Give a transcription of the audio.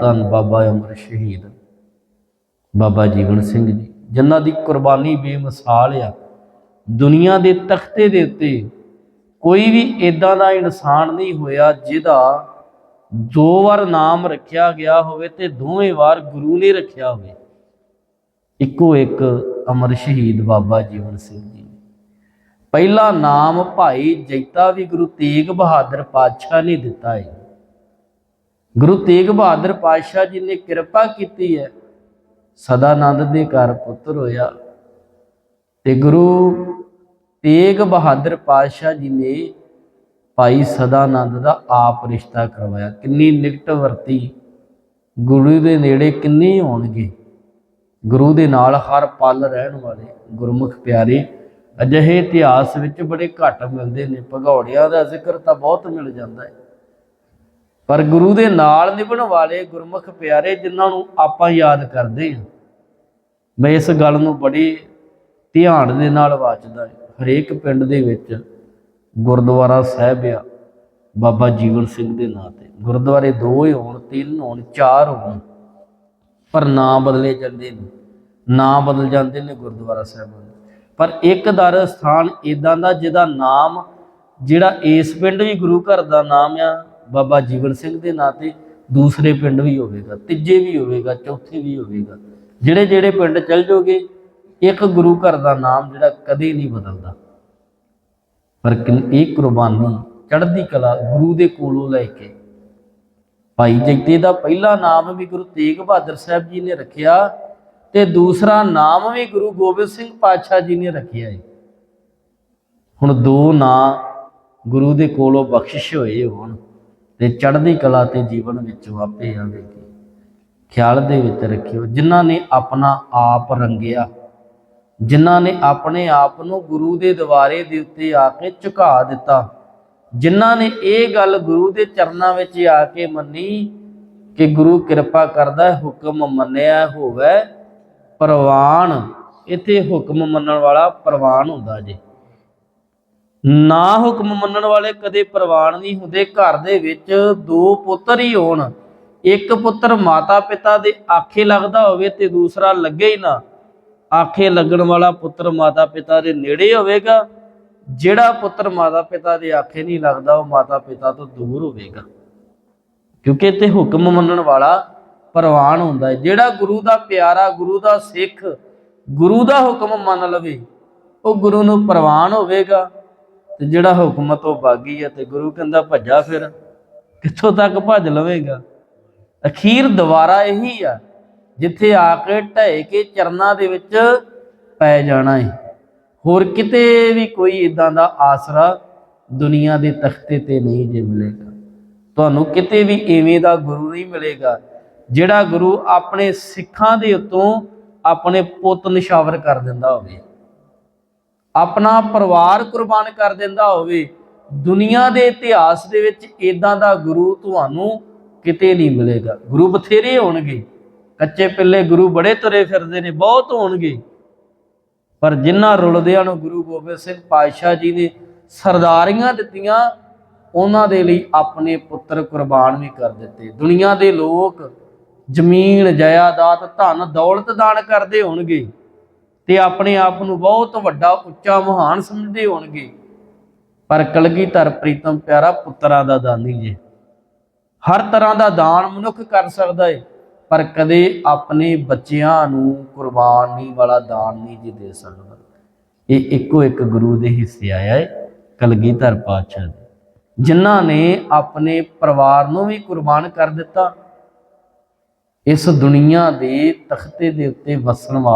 ਧੰਨ ਬਾਬਾ ਅਮਰ ਸ਼ਹੀਦ। ਬਾਬਾ ਜੀਵਨ ਸਿੰਘ ਜੀ, ਜਿਨ੍ਹਾਂ ਦੀ ਕੁਰਬਾਨੀ ਬੇਮਿਸਾਲ ਆ, ਦੁਨੀਆ ਦੇ ਤਖਤੇ ਦੇ ਉੱਤੇ ਕੋਈ ਵੀ ਇਦਾਂ ਦਾ ਇਨਸਾਨ ਨਹੀਂ ਹੋਇਆ ਜਿਹਦਾ ਦੋ ਵਾਰ ਨਾਮ ਰੱਖਿਆ ਗਿਆ ਹੋਵੇ ਤੇ ਦੋਵੇਂ ਵਾਰ ਗੁਰੂ ਨੇ ਰੱਖਿਆ ਹੋਵੇ। ਇੱਕੋ ਇੱਕ ਅਮਰ ਸ਼ਹੀਦ ਬਾਬਾ ਜੀਵਨ ਸਿੰਘ ਜੀ। ਪਹਿਲਾ ਨਾਮ ਭਾਈ ਜੈਤਾ ਵੀ ਗੁਰੂ ਤੇਗ ਬਹਾਦਰ ਪਾਤਸ਼ਾਹ ਨੇ ਦਿੱਤਾ ਹੈ ਗੁਰੂ ਤੇਗ ਬਹਾਦਰ ਪਾਤਸ਼ਾਹ ਜੀ ਨੇ ਕਿਰਪਾ ਕੀਤੀ ਹੈ ਸਦਾਨੰਦ ਦੇ ਘਰ ਪੁੱਤਰ ਹੋਇਆ। ਤੇ ਗੁਰੂ ਤੇਗ ਬਹਾਦਰ ਪਾਤਸ਼ਾਹ ਜੀ ਨੇ ਭਾਈ ਸਦਾਨੰਦ ਦਾ ਆਪ ਰਿਸ਼ਤਾ ਕਰਵਾਇਆ। ਕਿੰਨੀ ਨਿਕਟ ਵਰਤੀ, ਗੁਰੂ ਦੇ ਨੇੜੇ ਕਿੰਨੇ ਹੋਣਗੇ। ਗੁਰੂ ਦੇ ਨਾਲ ਹਰ ਪਲ ਰਹਿਣ ਵਾਲੇ ਗੁਰਮੁਖ ਪਿਆਰੇ, ਅਜਿਹੇ ਇਤਿਹਾਸ ਵਿੱਚ ਬੜੇ ਘੱਟ ਮਿਲਦੇ ਨੇ। ਭਗੌੜਿਆਂ ਦਾ ਜ਼ਿਕਰ ਤਾਂ ਬਹੁਤ ਮਿਲ ਜਾਂਦਾ ਹੈ। ਪਰ ਗੁਰੂ ਦੇ ਨਾਲ ਨਿਭਣ ਵਾਲੇ ਗੁਰਮੁਖ ਪਿਆਰੇ ਜਿਨ੍ਹਾਂ ਨੂੰ ਆਪਾਂ ਯਾਦ ਕਰਦੇ ਹਾਂ, ਮੈਂ ਇਸ ਗੱਲ ਨੂੰ ਬੜੀ ਧਿਆਨ ਦੇ ਨਾਲ ਵਾਚਦਾ ਹਰੇਕ ਪਿੰਡ ਦੇ ਵਿੱਚ ਗੁਰਦੁਆਰਾ ਸਾਹਿਬ ਆ, ਬਾਬਾ ਜੀਵਨ ਸਿੰਘ ਦੇ ਨਾਂ ਤੇ। ਗੁਰਦੁਆਰੇ ਦੋ ਹੀ ਹੋਣ, ਤਿੰਨ ਹੋਣ, ਚਾਰ ਹੋਣ, ਪਰ ਨਾਂ ਬਦਲੇ ਜਾਂਦੇ ਨੇ। ਨਾਂ ਬਦਲ ਜਾਂਦੇ ਨੇ ਗੁਰਦੁਆਰਾ ਸਾਹਿਬਾਂ ਦੇ ਪਰ ਇੱਕ ਦਰ ਸਥਾਨ ਇਦਾਂ ਦਾ ਜਿਹਦਾ ਨਾਮ, ਜਿਹੜਾ ਇਸ ਪਿੰਡ ਵੀ ਗੁਰੂ ਘਰ ਦਾ ਨਾਮ ਆ ਬਾਬਾ ਜੀਵਨ ਸਿੰਘ ਦੇ ਨਾਂ ਤੇ ਦੂਸਰੇ ਪਿੰਡ ਵੀ ਹੋਵੇਗਾ, ਤੀਜੇ ਵੀ ਹੋਵੇਗਾ, ਚੌਥੇ ਵੀ ਹੋਵੇਗਾ। ਜਿਹੜੇ ਜਿਹੜੇ ਪਿੰਡ ਚੱਲ ਜੋਗੇ, ਇੱਕ ਗੁਰੂ ਘਰ ਦਾ ਨਾਮ ਜਿਹੜਾ ਕਦੇ ਨਹੀਂ ਬਦਲਦਾ। ਪਰ ਇਹ ਕੁਰਬਾਨੀ ਚੜ੍ਹਦੀ ਕਲਾ ਗੁਰੂ ਦੇ ਕੋਲੋਂ ਲੈ ਕੇ। ਭਾਈ ਜਗਤੇ ਦਾ ਪਹਿਲਾ ਨਾਮ ਵੀ ਗੁਰੂ ਤੇਗ ਬਹਾਦਰ ਸਾਹਿਬ ਜੀ ਨੇ ਰੱਖਿਆ ਤੇ ਦੂਸਰਾ ਨਾਮ ਵੀ ਗੁਰੂ ਗੋਬਿੰਦ ਸਿੰਘ ਪਾਤਸ਼ਾਹ ਜੀ ਨੇ ਰੱਖਿਆ ਹੈ ਹੁਣ ਦੋ ਨਾਂ ਗੁਰੂ ਦੇ ਕੋਲੋਂ ਬਖਸ਼ਿਸ਼ ਹੋਏ ਹੋਣ। ਤੇ ਚੜ੍ਹਦੀ ਕਲਾ ਤੇ ਜੀਵਨ ਵਿੱਚ ਆਪੇ ਆਵੇਗੀ ਖਿਆਲ ਦੇ ਵਿੱਚ ਰੱਖਿਓ, ਜਿਨ੍ਹਾਂ ਨੇ ਆਪਣਾ ਆਪ ਰੰਗਿਆ, ਜਿਨ੍ਹਾਂ ਨੇ ਆਪਣੇ ਆਪ ਨੂੰ ਗੁਰੂ ਦੇ ਦੁਆਰੇ ਦੇ ਉੱਤੇ ਆ ਕੇ ਝੁਕਾ ਦਿੱਤਾ, ਜਿਨ੍ਹਾਂ ਨੇ ਇਹ ਗੱਲ ਗੁਰੂ ਦੇ ਚਰਨਾਂ ਵਿੱਚ ਆ ਕੇ ਮੰਨੀ ਕਿ ਗੁਰੂ ਕਿਰਪਾ ਕਰਦਾ, ਹੁਕਮ ਮੰਨਿਆ ਹੋਵੇ, ਪ੍ਰਵਾਨ, ਇੱਥੇ ਹੁਕਮ ਮੰਨਣ ਵਾਲਾ ਪ੍ਰਵਾਨ ਹੁੰਦਾ ਜੇ। ਨਾ ਹੁਕਮ ਮੰਨਣ ਵਾਲੇ ਕਦੇ ਪ੍ਰਵਾਨ ਨਹੀਂ ਹੁੰਦੇ। ਘਰ ਦੇ ਵਿੱਚ ਦੋ ਪੁੱਤਰ ਹੀ ਹੋਣ। ਇੱਕ ਪੁੱਤਰ ਮਾਤਾ ਪਿਤਾ ਦੇ ਆਖੇ ਲੱਗਦਾ ਹੋਵੇ ਤੇ ਦੂਸਰਾ ਲੱਗੇ ਹੀ ਨਾ। ਆਖੇ ਲੱਗਣ ਵਾਲਾ ਪੁੱਤਰ ਮਾਤਾ ਪਿਤਾ ਦੇ ਨੇੜੇ ਹੋਵੇਗਾ। ਜਿਹੜਾ ਪੁੱਤਰ ਮਾਤਾ ਪਿਤਾ ਦੇ ਆਖੇ ਨਹੀਂ ਲੱਗਦਾ, ਉਹ ਮਾਤਾ ਪਿਤਾ ਤੋਂ ਦੂਰ ਹੋਵੇਗਾ। ਕਿਉਂਕਿ ਇੱਥੇ ਹੁਕਮ ਮੰਨਣ ਵਾਲਾ ਪ੍ਰਵਾਨ ਹੁੰਦਾ ਹੈ। ਜਿਹੜਾ ਗੁਰੂ ਦਾ ਪਿਆਰਾ, ਗੁਰੂ ਦਾ ਸਿੱਖ, ਗੁਰੂ ਦਾ ਹੁਕਮ ਮੰਨ ਲਵੇ, ਉਹ ਗੁਰੂ ਨੂੰ ਪ੍ਰਵਾਨ ਹੋਵੇਗਾ। ਤੇ ਜਿਹੜਾ ਹੁਕਮਤ ਉਹ ਬਾਗੀ ਹੈ ਤੇ ਗੁਰੂ ਕਹਿੰਦਾ ਭੱਜਾ ਫਿਰ, ਕਿੱਥੋਂ ਤੱਕ ਭੱਜ ਲਵੇਗਾ? ਅਖੀਰ ਦੁਬਾਰਾ ਇਹੀ ਆ, ਜਿੱਥੇ ਆ ਕੇ ਢਹਿ ਕੇ ਚਰਨਾਂ ਦੇ ਵਿੱਚ ਪੈ ਜਾਣਾ ਹੈ ਹੋਰ ਕਿਤੇ ਵੀ ਕੋਈ ਇਦਾਂ ਦਾ ਆਸਰਾ ਦੁਨੀਆ ਦੇ ਤਖਤੇ ਤੇ ਨਹੀਂ ਜੇ ਮਿਲੇਗਾ। ਤੁਹਾਨੂੰ ਕਿਤੇ ਵੀ ਐਵੇਂ ਦਾ ਗੁਰੂ ਨਹੀਂ ਮਿਲੇਗਾ, ਜਿਹੜਾ ਗੁਰੂ ਆਪਣੇ ਸਿੱਖਾਂ ਦੇ ਉੱਤੋਂ ਆਪਣੇ ਪੁੱਤ ਨਿਸ਼ਾਵਰ ਕਰ ਦਿੰਦਾ ਹੋਵੇ। ਆਪਣਾ ਪਰਿਵਾਰ ਕੁਰਬਾਨ ਕਰ ਦਿੰਦਾ ਹੋਵੇ, ਦੁਨੀਆ ਦੇ ਇਤਿਹਾਸ ਦੇ ਵਿੱਚ ਇਦਾਂ ਦਾ ਗੁਰੂ ਤੁਹਾਨੂੰ ਕਿਤੇ ਨਹੀਂ ਮਿਲੇਗਾ। ਗੁਰੂ ਬਥੇਰੇ ਹੋਣਗੇ। ਕੱਚੇ ਪਿੱਲੇ ਗੁਰੂ ਬੜੇ ਤੁਰੇ ਫਿਰਦੇ ਨੇ, ਬਹੁਤ ਹੋਣਗੇ। ਪਰ ਜਿਨ੍ਹਾਂ ਰੁਲਦਿਆਂ ਨੂੰ ਗੁਰੂ ਗੋਬਿੰਦ ਸਿੰਘ ਪਾਤਸ਼ਾਹ ਜੀ ਨੇ ਸਰਦਾਰੀਆਂ ਦਿੱਤੀਆਂ, ਉਹਨਾਂ ਦੇ ਲਈ ਆਪਣੇ ਪੁੱਤਰ ਕੁਰਬਾਨ ਵੀ ਕਰ ਦਿੱਤੇ। ਦੁਨੀਆ ਦੇ ਲੋਕ ਜ਼ਮੀਨ, ਜਾਇਦਾਦ, ਧਨ, ਦੌਲਤ ਦਾਨ ਕਰਦੇ ਹੋਣਗੇ। ਤੇ ਆਪਣੇ ਆਪ ਨੂੰ ਬਹੁਤ ਵੱਡਾ, ਉੱਚਾ, ਮਹਾਨ ਸਮਝਦੇ ਹੋਣਗੇ। ਪਰ ਕਲਗੀਧਰ ਪ੍ਰੀਤਮ ਪਿਆਰਾ ਪੁੱਤਰਾਂ ਦਾ ਦਾਨੀ ਜੇ। ਹਰ ਤਰ੍ਹਾਂ ਦਾ ਦਾਨ ਮਨੁੱਖ ਕਰ ਸਕਦਾ ਏ, ਪਰ ਕਦੇ ਆਪਣੇ ਬੱਚਿਆਂ ਨੂੰ ਕੁਰਬਾਨੀ ਵਾਲਾ ਦਾਨ ਨਹੀਂ ਜੀ ਦੇ ਸਕਦਾ। ਇਹ ਇੱਕੋ ਇੱਕ ਗੁਰੂ ਦੇ ਹਿੱਸੇ ਆਇਆ ਹੈ ਕਲਗੀਧਰ ਪਾਤਸ਼ਾਹ ਦੇ ਜਿਨ੍ਹਾਂ ਨੇ ਆਪਣੇ ਪਰਿਵਾਰ ਨੂੰ ਵੀ ਕੁਰਬਾਨ ਕਰ ਦਿੱਤਾ। ਇਸ ਦੁਨੀਆ ਦੇ ਤਖਤੇ ਦੇ ਉੱਤੇ ਵਸਣ ਵਾਲਾ